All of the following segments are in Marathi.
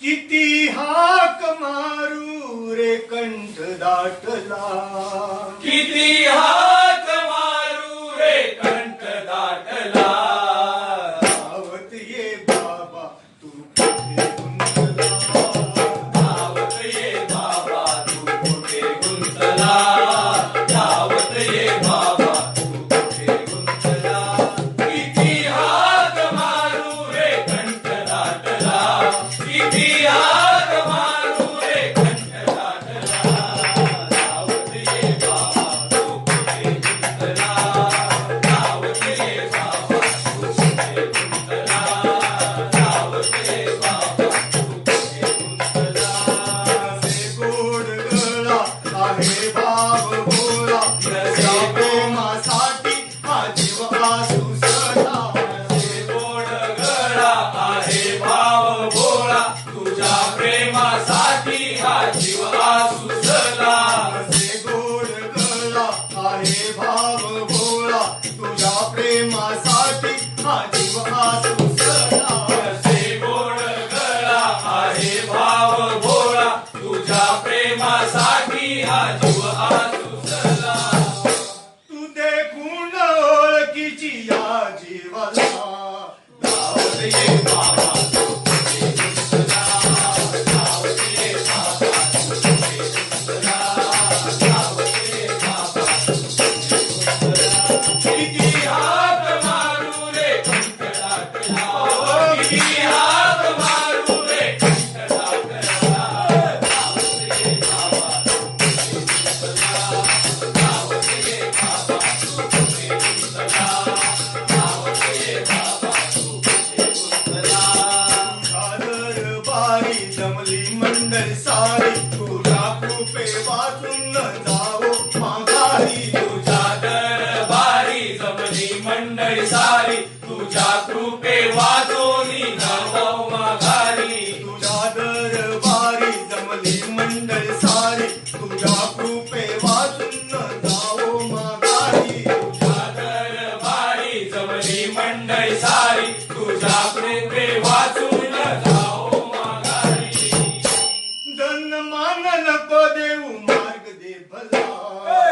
किती हाक मारू रे कंठ दाटला. किती हाक பார்க்கும் Allah.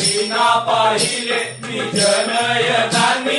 Medina pahile mi döneye ben